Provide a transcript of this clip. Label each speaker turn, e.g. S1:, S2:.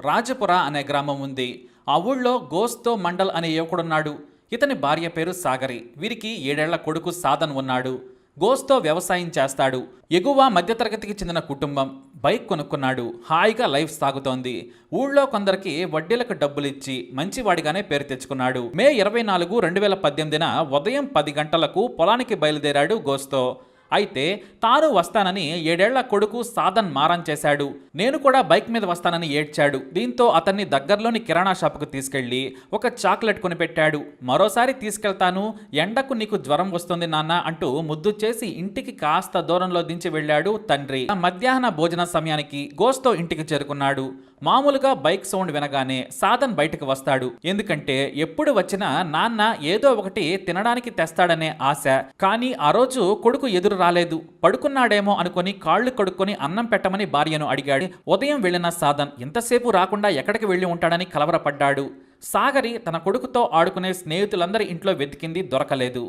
S1: రాజపుర అనే గ్రామం ఉంది. ఆ ఊళ్ళో గోస్తో మండల్ అనే యువకుడున్నాడు. ఇతని భార్య పేరు సాగరి. వీరికి ఏడేళ్ళ కొడుకు సాధన్ ఉన్నాడు. గోస్తో వ్యవసాయం చేస్తాడు. ఎగువ మధ్యతరగతికి చెందిన కుటుంబం. బైక్ కొనుక్కున్నాడు. హాయిగా లైఫ్ సాగుతోంది. ఊళ్ళో కొందరికి వడ్డీలకు డబ్బులిచ్చి మంచివాడిగానే పేరు తెచ్చుకున్నాడు. మే ఇరవై నాలుగు రెండు వేల పద్దెనిమిదిన ఉదయం పది గంటలకు పొలానికి బయలుదేరాడు గోస్తో. అయితే తాను వస్తానని ఏడేళ్ళ కొడుకు సాధన్ మారం చేశాడు. నేను కూడా బైక్ మీద వస్తానని ఏడ్చాడు. దీంతో అతన్ని దగ్గరలోని కిరాణా షాపుకు తీసుకెళ్ళి ఒక చాక్లెట్ కొనిపెట్టాడు. మరోసారి తీసుకెళ్తాను ఎండకు నీకు జ్వరం వస్తుంది నాన్న అంటూ ముద్దు చేసి ఇంటికి కాస్త దూరంలో దించి వెళ్ళాడు తండ్రి. ఆ మధ్యాహ్న భోజన సమయానికి గోస్తో ఇంటికి చేరుకున్నాడు. మామూలుగా బైక్ సౌండ్ వినగానే సాధన్ బయటకు వస్తాడు. ఎందుకంటే ఎప్పుడు వచ్చినా నాన్న ఏదో ఒకటి తినడానికి తెస్తాడనే ఆశ. కానీ ఆ రోజు కొడుకు ఎదురు రాలేదు. పడుకున్నాడేమో అనుకుని కాళ్ళు కడుక్కొని అన్నం పెట్టమని భార్యను అడిగాడు. ఉదయం వెళ్ళిన సాధన్ ఎంతసేపు రాకుండా ఎక్కడికి వెళ్ళి ఉంటాడని కలవరపడ్డాడు. సాగరి తన కొడుకుతో ఆడుకునే స్నేహితులందరి ఇంట్లో వెతికింది దొరకలేదు.